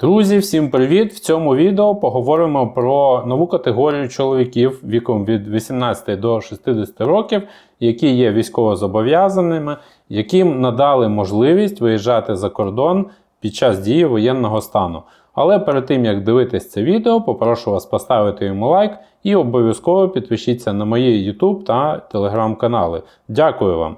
Друзі, всім привіт! В цьому відео поговоримо про нову категорію чоловіків віком від 18 до 60 років, які є військовозобов'язаними, яким надали можливість виїжджати за кордон під час дії воєнного стану. Але перед тим як дивитись це відео, попрошу вас поставити йому лайк і обов'язково підпишіться на мої YouTube та Telegram канали. Дякую вам!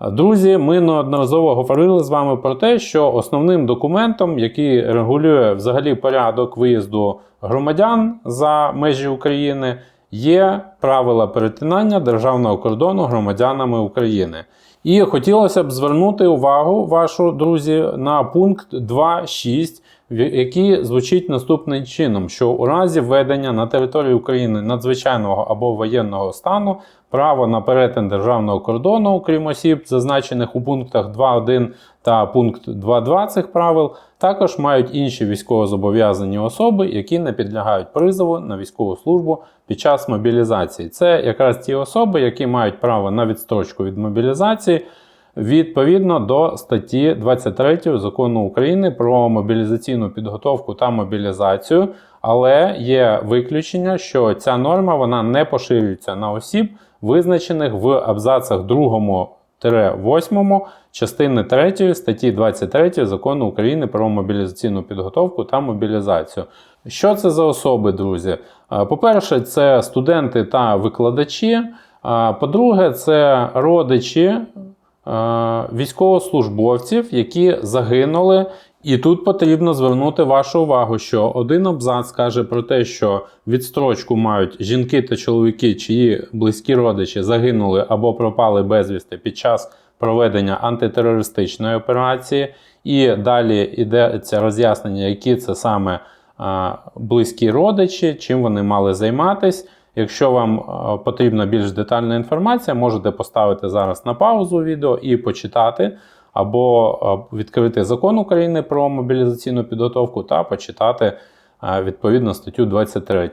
Друзі, ми неодноразово говорили з вами про те, що основним документом, який регулює взагалі порядок виїзду громадян за межі України, є правила перетинання державного кордону громадянами України. І хотілося б звернути увагу вашу, друзі, на пункт 2.6, який звучить наступним чином: що у разі введення на території України надзвичайного або воєнного стану право на перетин державного кордону, крім осіб, зазначених у пунктах 2.1 та пункт 2.2 цих правил, також мають інші військовозобов'язані особи, які не підлягають призову на військову службу під час мобілізації. Це якраз ті особи, які мають право на відстрочку від мобілізації. Відповідно до статті 23 закону України про мобілізаційну підготовку та мобілізацію, але є виключення, що ця норма вона не поширюється на осіб, визначених в абзацах 2 8 частини 3 статті 23 закону України про мобілізаційну підготовку та мобілізацію. Що це за особи, друзі? По-перше, це студенти та викладачі. По-друге, це родичі військовослужбовців, які загинули. І тут потрібно звернути вашу увагу, що один абзац каже про те, що відстрочку мають жінки та чоловіки, чиї близькі родичі загинули або пропали безвісти під час проведення антитерористичної операції. І далі йдеться роз'яснення, які це саме близькі родичі, чим вони мали займатися. Якщо вам потрібна більш детальна інформація, можете поставити зараз на паузу відео і почитати, або відкрити закон України про мобілізаційну підготовку та почитати відповідно статтю 23.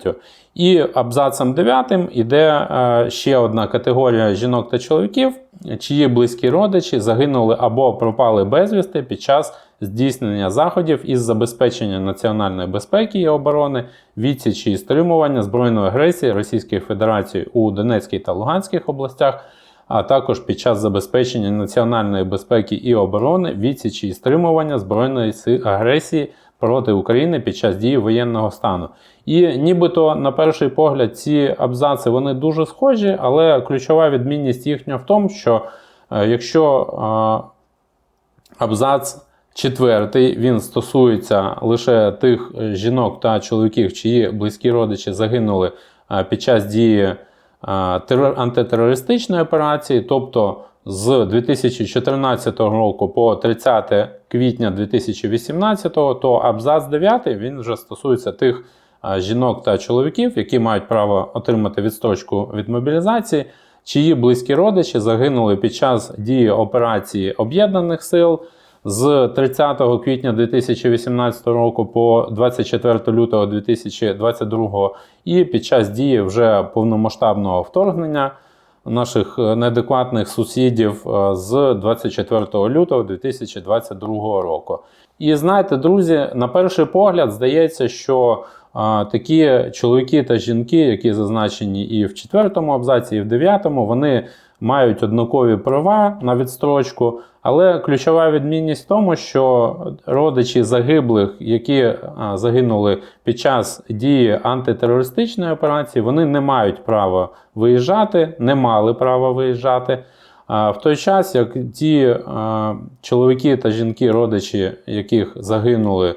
І абзацом 9 іде ще одна категорія жінок та чоловіків, чиї близькі родичі загинули або пропали безвісти під час здійснення заходів із забезпечення національної безпеки і оборони, відсічі і стримування збройної агресії Російської Федерації у Донецькій та Луганських областях. А також під час забезпечення національної безпеки і оборони, відсічі і стримування збройної агресії проти України під час дії воєнного стану. І нібито, на перший погляд, ці абзаци вони дуже схожі, але ключова відмінність їхня в тому, що е, якщо е, абзац четвертий він стосується лише тих жінок та чоловіків, чиї близькі родичі загинули е, під час дії антитерористичної операції, тобто з 2014 року по 30 квітня 2018, то абзац 9 він вже стосується тих жінок та чоловіків, які мають право отримати відстрочку від мобілізації, чиї близькі родичі загинули під час дії операції Об'єднаних Сил. З 30 квітня 2018 року по 24 лютого 2022 і під час дії вже повномасштабного вторгнення наших е, неадекватних сусідів е, з 24 лютого 2022 року. І знаєте, друзі, на перший погляд здається, що а, такі чоловіки та жінки, які зазначені і в четвертому абзаці, і в дев'ятому, вони мають однакові права на відстрочку. Але ключова відмінність в тому, що родичі загиблих, які загинули під час дії антитерористичної операції, вони не мають права виїжджати, не мали права виїжджати. В той час, як ті чоловіки та жінки, родичі, яких загинули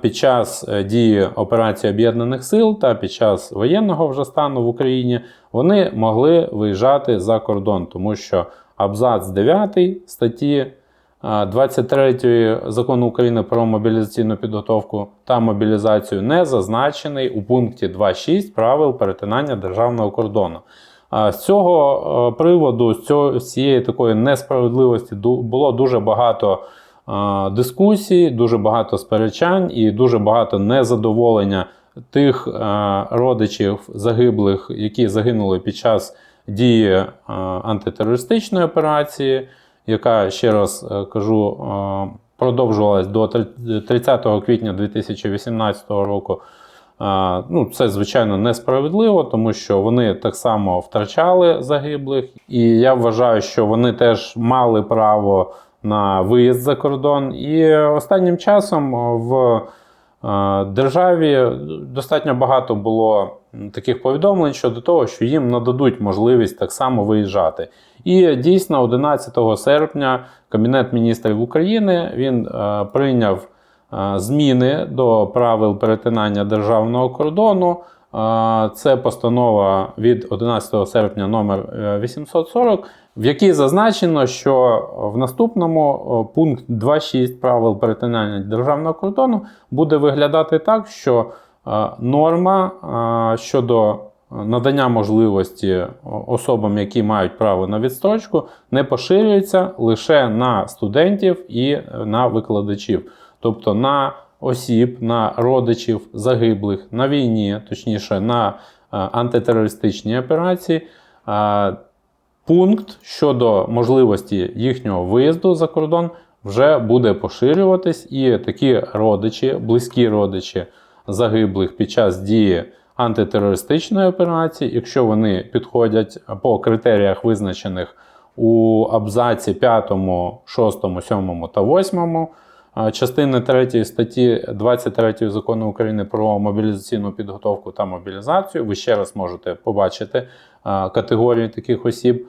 під час е, дії операції Об'єднаних Сил та під час воєнного вже стану в Україні, вони могли виїжджати за кордон, тому що абзац 9 статті 23 закону України про мобілізаційну підготовку та мобілізацію не зазначений у пункті 2.6 правил перетинання державного кордону. З цього е, приводу, з цієї такої несправедливості було дуже багато дискусій, дуже багато сперечань і дуже багато незадоволення тих родичів загиблих, які загинули під час дії антитерористичної операції, яка ще раз е, кажу продовжувалась до 30 квітня 2018 року. Ну, це звичайно несправедливо, тому що вони так само втрачали загиблих, і я вважаю, що вони теж мали право на виїзд за кордон. І останнім часом в е, державі достатньо багато було таких повідомлень щодо того, що їм нададуть можливість так само виїжджати. І дійсно, 11 серпня Кабінет міністрів України він е, прийняв е, зміни до правил перетинання державного кордону. Е, Це постанова від 11 серпня номер е, 840, в якій зазначено, що в наступному е, пункт 2.6 правил перетинання державного кордону буде виглядати так, що е, норма е, щодо надання можливості особам, які мають право на відстрочку, не поширюється лише на студентів і на викладачів, тобто на осіб, на родичів загиблих на війні, точніше на е, антитерористичній операції. Е, Пункт щодо можливості їхнього виїзду за кордон вже буде поширюватись, і такі родичі, близькі родичі загиблих під час дії антитерористичної операції, якщо вони підходять по критеріях, визначених у абзаці 5, 6, 7 та 8 а, частини 3 статті 23 закону України про мобілізаційну підготовку та мобілізацію, ви ще раз можете побачити категорії таких осіб.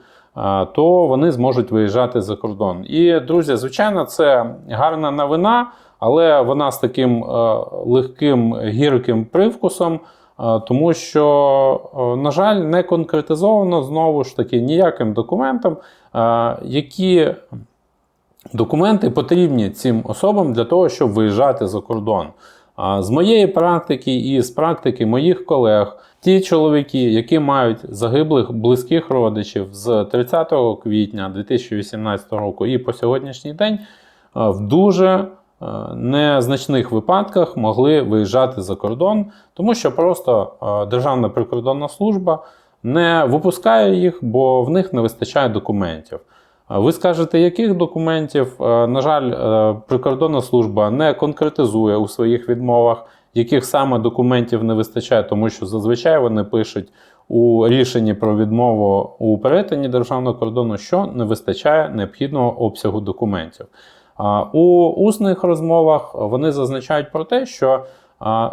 То вони зможуть виїжджати за кордон. І, друзі, звичайно, це гарна новина, але вона з таким легким гірким привкусом, тому що, на жаль, не конкретизовано знову ж таки ніяким документом, які документи потрібні цим особам для того, щоб виїжджати за кордон. А З моєї практики і з практики моїх колег, ті чоловіки, які мають загиблих близьких родичів з 30 квітня 2018 року і по сьогоднішній день, в дуже е, незначних випадках могли виїжджати за кордон, тому що просто е, Державна прикордонна служба не випускає їх, бо в них не вистачає документів. Ви скажете, яких документів? Е, На жаль, е, прикордонна служба не конкретизує у своїх відмовах, яких саме документів не вистачає, тому що зазвичай вони пишуть у рішенні про відмову у перетині державного кордону, що не вистачає необхідного обсягу документів. У усних розмовах вони зазначають про те, що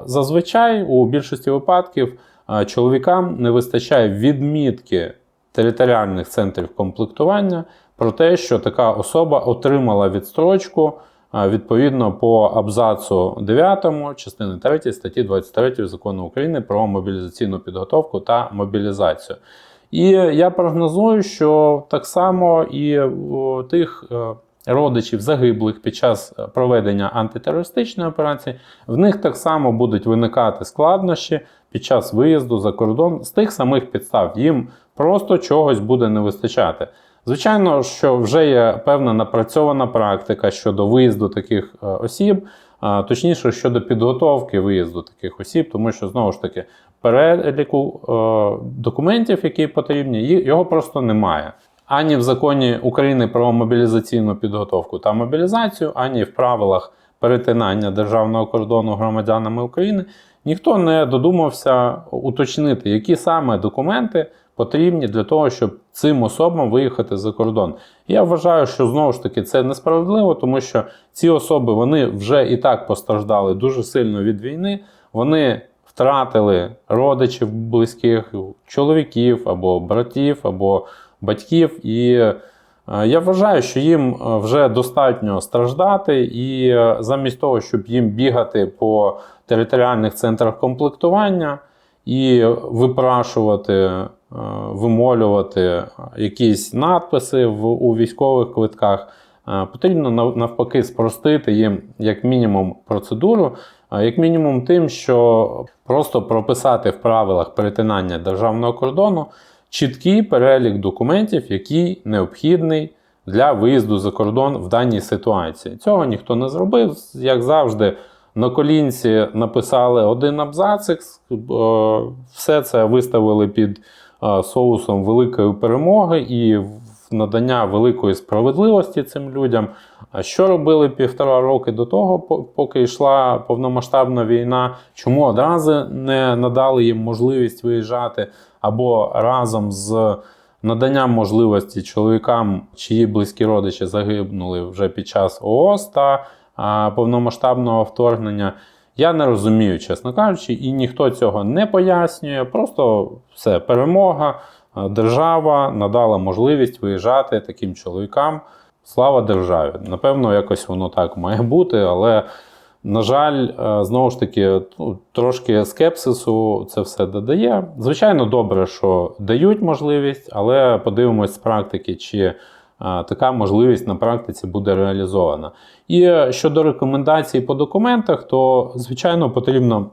зазвичай у більшості випадків чоловікам не вистачає відмітки територіальних центрів комплектування про те, що така особа отримала відстрочку відповідно по абзацу 9 частини 3 статті 23 закону України про мобілізаційну підготовку та мобілізацію. І я прогнозую, що так само і у тих е, родичів загиблих під час проведення антитерористичної операції, в них так само будуть виникати складнощі під час виїзду за кордон з тих самих підстав. Їм просто чогось буде не вистачати. Звичайно, що вже є певна напрацьована практика щодо виїзду таких е, осіб, точніше щодо підготовки виїзду таких осіб, тому що знову ж таки переліку е, документів, які потрібні, його просто немає. Ані в законі України про мобілізаційну підготовку та мобілізацію, ані в правилах перетинання державного кордону громадянами України ніхто не додумався уточнити, які саме документи потрібні для того, щоб цим особам виїхати за кордон. Я вважаю, що знову ж таки це несправедливо, тому що ці особи вони вже і так постраждали дуже сильно від війни. Вони втратили родичів близьких, чоловіків або братів, або батьків. І е, я вважаю, що їм е, вже достатньо страждати, і е, замість того, щоб їм бігати по територіальних центрах комплектування і випрашувати, вимолювати якісь надписи в, у військових квитках, е, потрібно навпаки спростити їм як мінімум процедуру, як мінімум тим, що просто прописати в правилах перетинання державного кордону чіткий перелік документів, який необхідний для виїзду за кордон в даній ситуації. Цього ніхто не зробив, як завжди. На колінці написали один абзацик, е, все це виставили під е, соусом великої перемоги, і надання великої справедливості цим людям. А що робили півтора роки до того, поки йшла повномасштабна війна? Чому одразу не надали їм можливість виїжджати або разом з наданням можливості чоловікам, чиї близькі родичі загинули вже під час ООС та повномасштабного вторгнення? Я не розумію, чесно кажучи, і ніхто цього не пояснює. Просто все, перемога, держава надала можливість виїжджати таким чоловікам. Слава державі. Напевно, якось воно так має бути, але, на жаль, е, знову ж таки, ну, трошки скепсису це все додає. Звичайно, добре, що дають можливість, але подивимось з практики, чи е, така можливість на практиці буде реалізована. І е, щодо рекомендацій по документах, то, звичайно, потрібно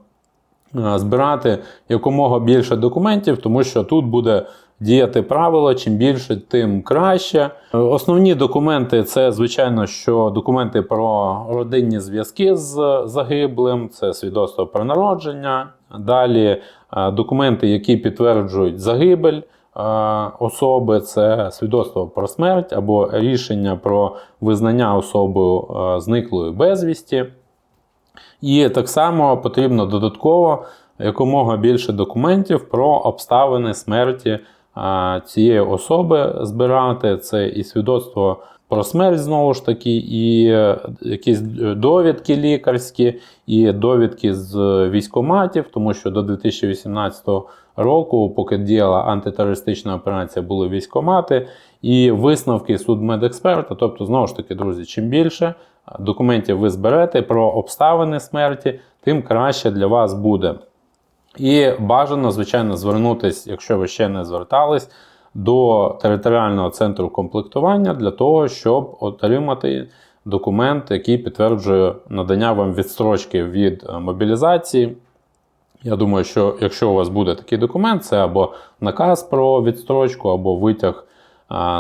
е, збирати якомога більше документів, тому що тут буде діяти правило, чим більше, тим краще. Е, Основні документи це, звичайно, що документи про родинні зв'язки з загиблим, це свідоцтво про народження. Далі документи, які підтверджують загибель особи, це свідоцтво про смерть або рішення про визнання особою е, зниклою безвісті. І так само потрібно додатково якомога більше документів про обставини смерті цієї особи збирати. Це і свідоцтво про смерть, знову ж таки, і е, якісь довідки лікарські, і довідки з військоматів, тому що до 2018 року, поки діяла антитерористична операція, були військомати, і висновки судмедексперта. Тобто, знову ж таки, друзі, чим більше документів ви зберете про обставини смерті, тим краще для вас буде. І бажано, звичайно, звернутися, якщо ви ще не звертались, до територіального центру комплектування для того, щоб отримати документ, який підтверджує надання вам відстрочки від е, мобілізації. Я думаю, що якщо у вас буде такий документ, це або наказ про відстрочку, або витяг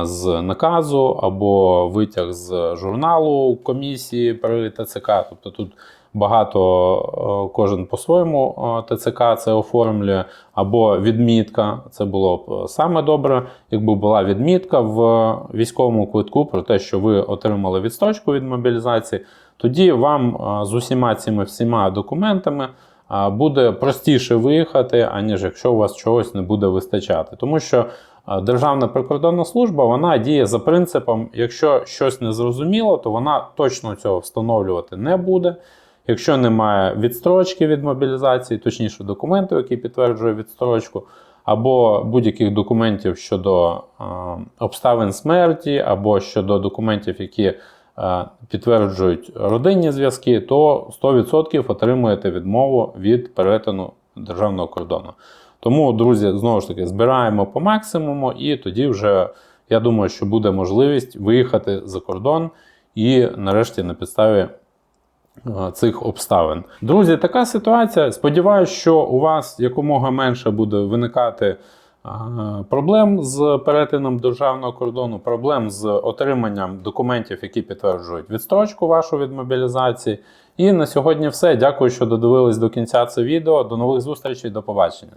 з наказу, або витяг з журналу комісії при ТЦК. Тобто тут багато е, кожен по-своєму е, ТЦК це оформлює, або відмітка. Це було б е, саме добре, якби була відмітка в військовому квитку про те, що ви отримали відстрочку від мобілізації. Тоді вам з усіма цими всіма документами буде простіше виїхати, аніж якщо у вас чогось не буде вистачати. Тому що Державна прикордонна служба вона діє за принципом: якщо щось не зрозуміло, то вона точно цього встановлювати не буде. Якщо немає відстрочки від мобілізації, точніше документу, який підтверджує відстрочку, або будь-яких документів щодо а, обставин смерті, або щодо документів, які е, підтверджують родинні зв'язки, то 100% отримуєте відмову від перетину державного кордону. Тому, друзі, знову ж таки, збираємо по максимуму, і тоді вже я думаю, що буде можливість виїхати за кордон і нарешті на підставі е, цих обставин. Друзі, така ситуація. Сподіваюсь, що у вас якомога менше буде виникати е, проблем з перетином державного кордону, проблем з отриманням документів, які підтверджують відстрочку вашу від мобілізації. І на сьогодні все. Дякую, що додивились до кінця це відео. До нових зустрічей, до побачення.